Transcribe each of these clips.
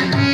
Thank you.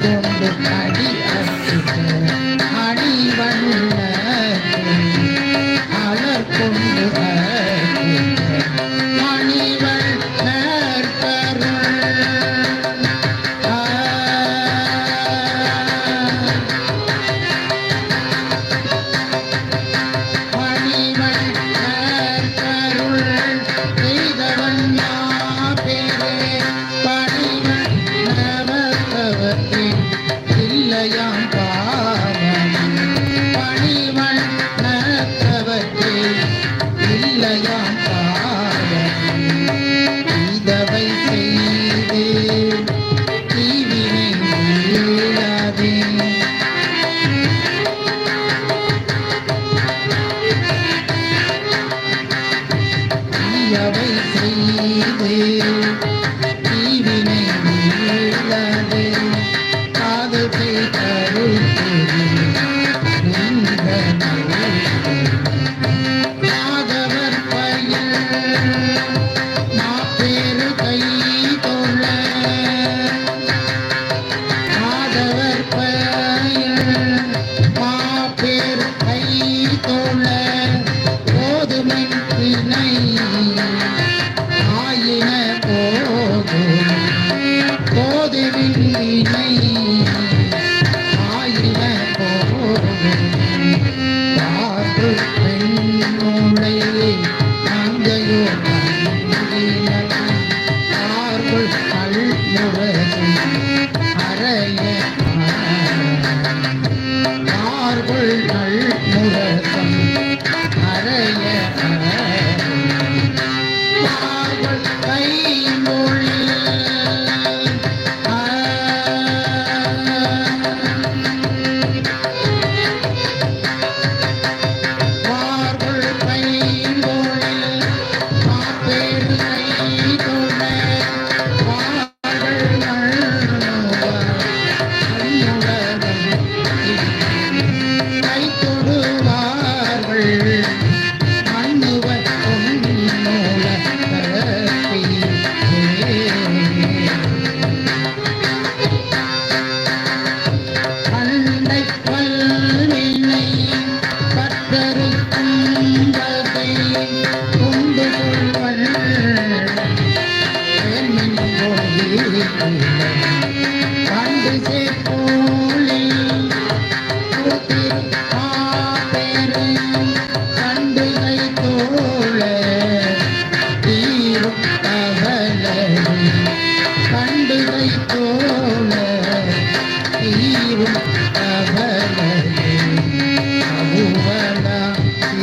them the night.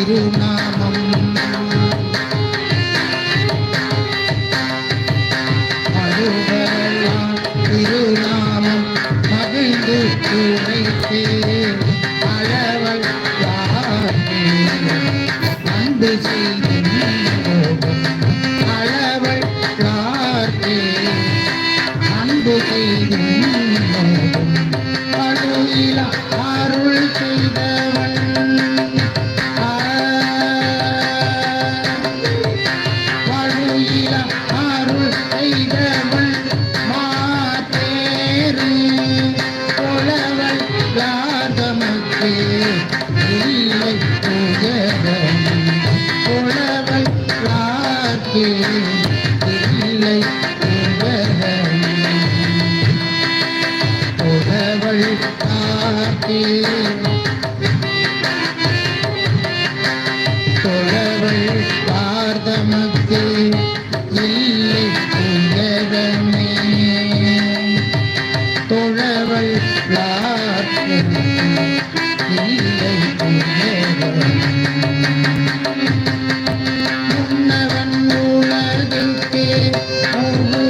திருநாமம். அழுவரெல்லாம் திருநாமம் மகிழ்ந்து துணைத்தே. அளவல் யாரே அன்பு Thank you. Música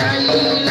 கையில